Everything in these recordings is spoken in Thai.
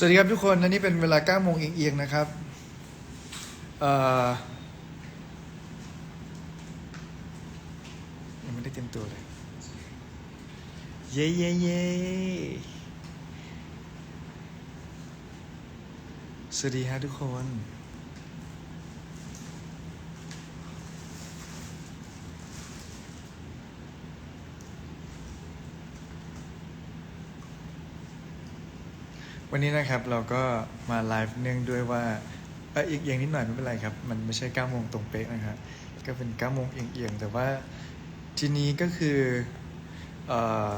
สวัสดีครับทุกคนและนี่เป็นเวลา9โมงเอียงๆนะครับยังไม่ได้เต็มตัวเลย เย้เย้เย้สวัสดีฮะทุกคน วันนี้นะครับเราก็มาไลฟ์เนื่องด้วยว่าเอออีกเอียงนิดหน่อยไม่เป็นไรครับ มันไม่ใช่9โมงตรงเป๊ะนะครับก็เป็น9โมงเอียงๆแต่ว่าทีนี้ก็คือเออ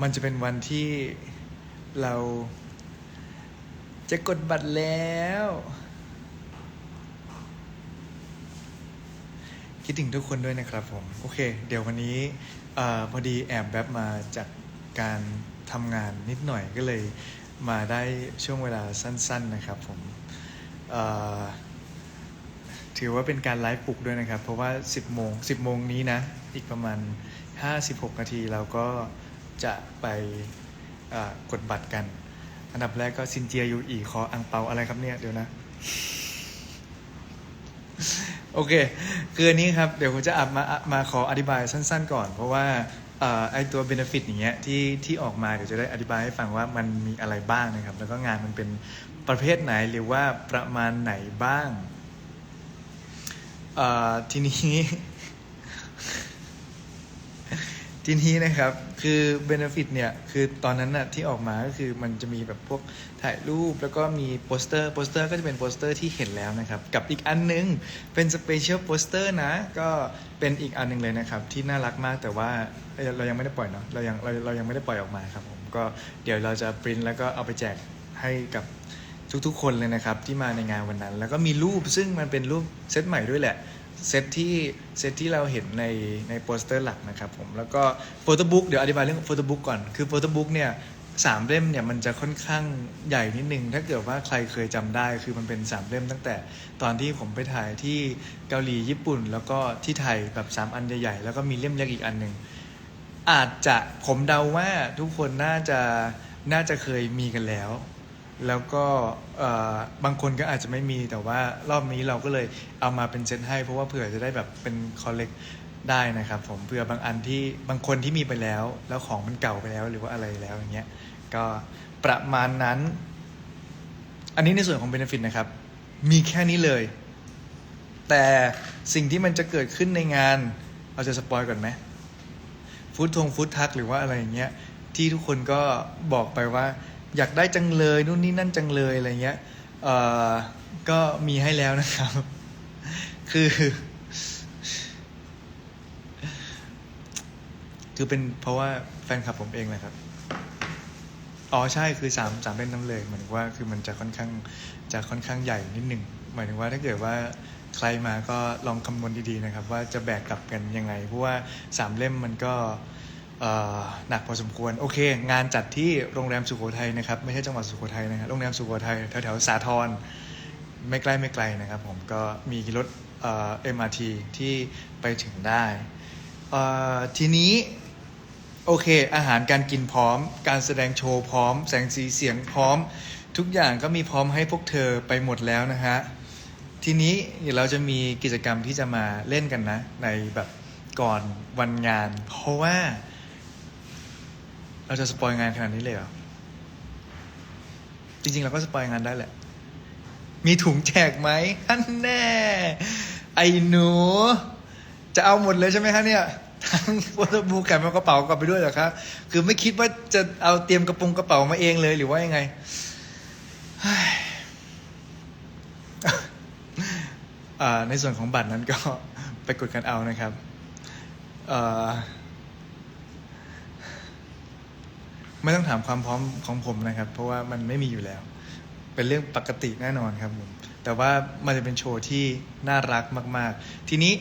มันจะเป็นวันที่เราจะกดบัตรแล้ว คิดถึงทุกคนด้วยนะครับผม โอเค เดี๋ยววันนี้อพอดีแอบแวบมาจาก การทำงานนิดหน่อยก็เลยมาได้ช่วงเวลาสั้น ๆนะครับผมถือว่าเป็นการไลฟ์ปลุกด้วยนะครับ เพราะว่า 10โมง10โมงนี้นะ อีกประมาณ 56 นาทีเราก็จะไปกดบัตรกัน อันดับแรกก็ซินเจียยูอีขออังเปาอะไรครับเนี่ย เดี๋ยวนะ โอเค คืออันนี้ครับ เดี๋ยวผมจะอับมามาขออธิบายสั้น ๆ ก่อน เพราะว่า ไอตัว benefit อย่างเงี้ยที่ที่ออกมาเดี๋ยวจะได้อธิบายให้ฟังว่ามันมีอะไรบ้างนะครับ แล้วก็งานมันเป็นประเภทไหนหรือว่าประมาณไหนบ้างทีนี้ ทีนี้นะครับ คือ benefit เนี่ย คือตอนนั้นน่ะที่ออกมาก็คือมันจะมีแบบพวกถ่ายรูปแล้วก็มีโปสเตอร์ โปสเตอร์ก็จะเป็นโปสเตอร์ที่เห็นแล้วนะครับ กับอีกอันนึง เป็นสเปเชียลโปสเตอร์นะ ก็เป็นอีกอันหนึงเลยนะครับ ที่น่ารักมากแต่ว่าเอ้ยเรายังไม่ได้ปล่อยเนาะ เรายังเราเรายังไม่ได้ปล่อยออกมาครับผม ก็เดี๋ยวเราจะปริ้นแล้วก็เอาไปแจกให้กับทุกๆ คนเลยนะครับที่มาในงานวันนั้น แล้วก็มีรูปซึ่งมันเป็นรูปเซตใหม่ด้วยแหละ เซตที่เซตที่เราเห็นในในโปสเตอร์หลักนะครับผมแล้วก็โฟโต้บุ๊กเดี๋ยวอธิบายเรื่องโฟโต้บุ๊กก่อนคือโฟโต้บุ๊กเนี่ยสามเล่มเนี่ยมันจะค่อนข้างใหญ่นิดนึง ถ้าเกิดว่าใครเคยจำได้ คือมันเป็นสามเล่มตั้งแต่ตอนที่ผมไปถ่ายที่เกาหลีญี่ปุ่น แล้วก็ที่ไทยแบบสามอันใหญ่ๆแล้วก็มีเล่มเล็กอีกอันหนึ่งอาจจะผมเดาว่าทุกคนน่าจะน่าจะเคยมีกันแล้ว แล้วก็บางคนก็อาจจะไม่มีแต่ว่ารอบนี้เราก็เลยเอามาเป็นเซตให้ เพราะว่าเผื่อจะได้แบบเป็นคอลเลกได้นะครับผมเผื่อบางอันที่บางคนที่มีไปแล้ว แล้วของมันเก่าไปแล้วหรือว่าอะไรแล้วอย่างเงี้ยก็ประมาณนั้น อันนี้ในส่วนของ Benefit นะครับ มีแค่นี้เลย แต่สิ่งที่มันจะเกิดขึ้นในงานเราจะสปอยก่อนไหมฟูดทงฟูดทักหรือว่าอะไรอย่างเงี้ยที่ทุกคนก็บอกไปว่า อยากได้จังเลยนู่นนี่นั่นจังเลยอะไรเงี้ยเอ่อก็มีให้แล้วนะครับ คือคือเป็นเพราะว่าแฟนคลับผมเองแหละครับ อ๋อใช่คือสามสามเล่มน้ำเลยหมายถึงว่าคือมันจะค่อนข้างจะค่อนข้างใหญ่นิดหนึ่งหมายถึงว่าถ้าเกิดว่าใครมาก็ลองคำนวณดีๆนะครับ ว่าจะแบกกลับกันยังไง เพราะว่าสามเล่มมันก็ หนักพอสมควรโอเค งานจัดที่โรงแรมสุโขทัยนะครับ ไม่ใช่จังหวัดสุโขทัยนะครับโรงแรมสุโขทัยแถวๆสาทรไม่ใกล้ไม่ไกลนะครับ ผมก็มีรถเอ่อ MRT ที่ไปถึงได้ทีนี้โอเค อาหารการกินพร้อม การแสดงโชว์พร้อม แสงสีเสียงพร้อม ทุกอย่างก็มีพร้อมให้พวกเธอไปหมดแล้วนะฮะทีนี้เดี๋ยวเราจะมีกิจกรรมที่จะมาเล่นกันนะ ในแบบก่อนวันงาน เพราะว่า เราจะสปอยงานขนาดนี้เลยเหรอ จริงๆ เราก็สปอยงานได้แหละ มีถุงแจกไหมอันแน่ ไอ้หนู จะเอาหมดเลยใช่ไหมคะเนี่ยทั้งวัตถุบูแกมากระเป๋ากลับไปด้วยเหรอครับ คือไม่คิดว่าจะเอาเตรียมกระปรงกระเป๋ามาเองเลยหรือว่ายังไง ในส่วนของบัตรนั้นก็ไปกดกันเอานะครับเอ่อ ไม่ต้องถามความพร้อมของผมนะครับ เพราะว่ามันไม่มีอยู่แล้ว เป็นเรื่องปกติแน่นอนครับผมแต่ว่ามันจะเป็นโชว์ที่น่ารักมาก ๆ ทีนี้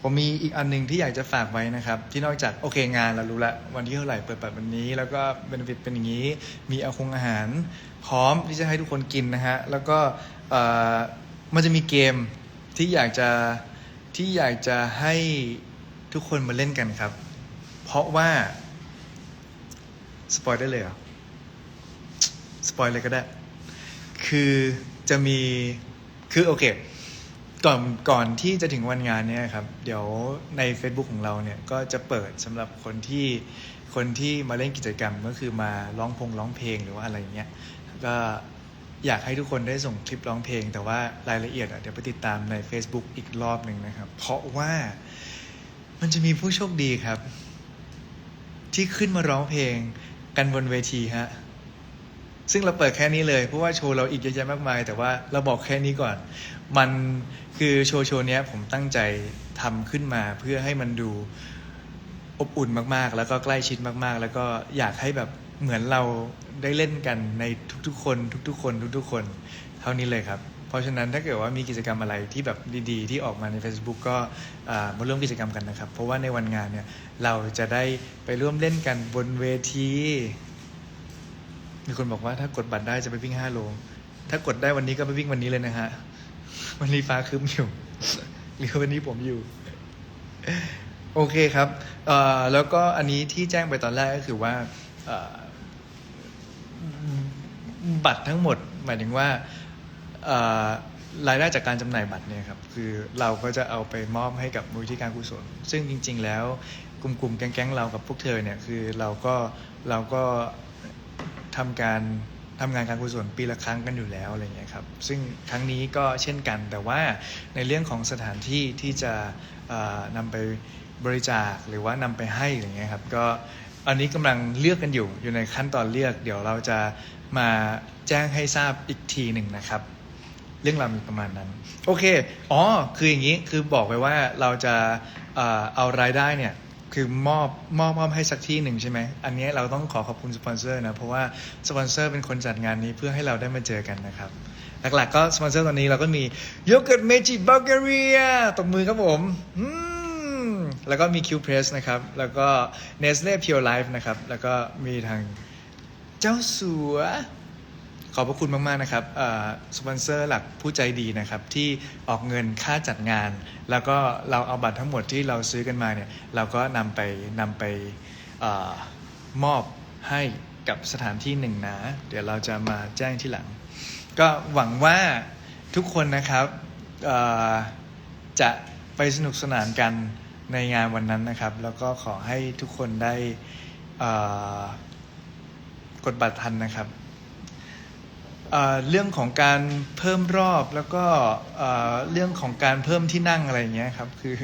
ผมมีอีกอันหนึงที่อยากจะฝากไว้นะครับ ที่นอกจากโอเคงานเรารู้ละวันที่เท่าไหร่เปิดบัตรวันนี้ แล้วก็เบนฟิตเป็นอย่างนี้ มีอาคงอาหาร พร้อมที่จะให้ทุกคนกินนะฮะ แล้วก็มันจะมีเกมที่อยากจะที่อยากจะให้ทุกคนมาเล่นกันครับ เพราะว่า สปอยได้เลยเหรอสปอยเลยก็ได้ คือจะมี คือโอเค ก่อน ก่อนที่จะถึงวันงานเนี่ยครับ เดี๋ยวใน Facebook ของเราเนี่ย ก็จะเปิดสำหรับคนที่ คนที่มาเล่นกิจกรรมก็คือมาร้องพงร้องเพลงหรือว่าอะไรเงี้ย ก็อยากให้ทุกคนได้ส่งคลิปร้องเพลง แต่ว่ารายละเอียดอะเดี๋ยวไปติดตามใน Facebook อีกรอบหนึ่งนะครับ เพราะว่ามันจะมีผู้โชคดีครับ ที่ขึ้นมาร้องเพลง กันบนเวทีฮะซึ่งเราเปิดแค่นี้เลยเพราะว่าโชว์เราอีกเยอะแยะมากมาย แต่ว่าเราบอกแค่นี้ก่อน มันคือโชว์โชว์นี้ผมตั้งใจทำขึ้นมาเพื่อให้มันดูอบอุ่นมากๆ แล้วก็ใกล้ชิดมากๆ แล้วก็อยากให้แบบเหมือนเราได้เล่นกันในทุกๆคน ทุก ๆ คน ทุก ๆ คน เท่านี้เลยครับ ราะฉะนั้นถ้าเกิดว่ามีกิจกรรมอะไรที่แบบดีๆ ที่ออกมาใน Facebook ก็อ่ามาร่วมกิจกรรมกันนะครับ เพราะว่าในวันงานเนี่ยเราจะได้ไปร่วมเล่นกันบนเวที มีคนบอกว่าถ้ากดบัตรได้จะไปวิ่ง5โล ถ้ากดได้วันนี้ก็ไปวิ่งวันนี้เลยนะฮะ วันนี้ฟ้าคืมอยู่ หรือวันนี้ผมอยู่ โอเคครับแล้วก็อันนี้ที่แจ้งไปตอนแรกก็คือว่าบัตรทั้งหมดหมายถึงว่า รายได้จากการจำหน่ายบัตรเนี่ยครับคือเราก็จะเอาไปมอบให้กับมูลที่การกุศลซึ่งจริง ๆ แล้วกลุ่มๆแก๊งๆเรากับพวกเธอเนี่ยคือเราก็เราก็ทำการทำงานการกุศลปีละครั้งกันอยู่แล้วอะไรเงี้ยครับซึ่งครั้งนี้ก็เช่นกัน แต่ว่าในเรื่องของสถานที่ที่จะเอ่อนำไปบริจาคหรือว่านำไปให้อะไรเงี้ยครับก็อันนี้กำลังเลือกกันอยู่อยู่ในขั้นตอนเลือก เดี๋ยวเราจะมาแจ้งให้ทราบอีกทีหนึ่งนะครับ เรื่องราวมีประมาณนั้น โอเค อ๋อ คืออย่างนี้คือบอกไปว่าเราจะเอารายได้เนี่ยคือมอบมอบมอบให้สักที่หนึ่งใช่ไหม อันนี้เราต้องขอขอบคุณสปอนเซอร์นะ เพราะว่าสปอนเซอร์เป็นคนจัดงานนี้เพื่อให้เราได้มาเจอกันนะครับ หลักๆก็สปอนเซอร์ตอนนี้เราก็มีโยเกิร์ตเมจิบัลแกเรียตบมือครับผมอืมแล้วก็มี Q Press นะครับ แล้วก็ Nestle Pure Life นะครับ แล้วก็มีทางเจ้าสัว ขอบพระคุณมาก ๆ นะครับสปอนเซอร์หลักผู้ใจดีนะครับ ที่ออกเงินค่าจัดงาน แล้วก็เราเอาบัตรทั้งหมดที่เราซื้อกันมาเนี่ย เราก็นำไปนำไปอมอบให้กับสถานที่หนึ่งนะ เดี๋ยวเราจะมาแจ้งที่หลัง ก็หวังว่าทุกคนนะครับจะไปสนุกสนานกันในงานวันนั้นนะครับ แล้วก็ขอให้ทุกคนได้กดบัตรทันนะครับ เรื่องของการเพิ่มรอบแล้วก็เรื่องของการเพิ่มที่นั่งอะไรเงี้ยครับ คือ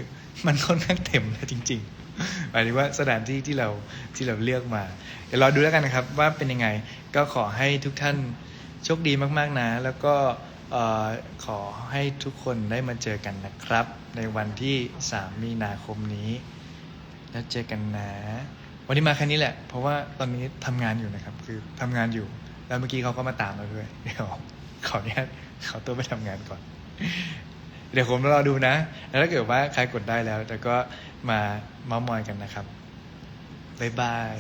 มันค่อนข้างเต็มนะจริงๆหมายถึงว่าสถานที่ที่เราที่เราเลือกมา เดี๋ยวเราดูแล้วกันนะครับ ว่าเป็นยังไงก็ขอให้ทุกท่านโชคดีมากๆนะ แล้วก็ขอให้ทุกคนได้มาเจอกันนะครับ ในวันที่ 3 มีนาคมนี้ แล้วเจอกันนะ วันนี้มาแค่นี้แหละ เพราะว่าตอนนี้ทำงานอยู่นะครับ คือทำงานอยู่ แล้วเมื่อกี้เขาก็มาตามเราด้วยเดี๋ยวขออนุญาตขอตัวไปทำงานก่อน เดี๋ยวผมรอดูนะ แล้วถ้าเกิดว่าใครกดได้แล้ว แต่ก็มาเมาส์มอยกันนะครับบ๊ายบาย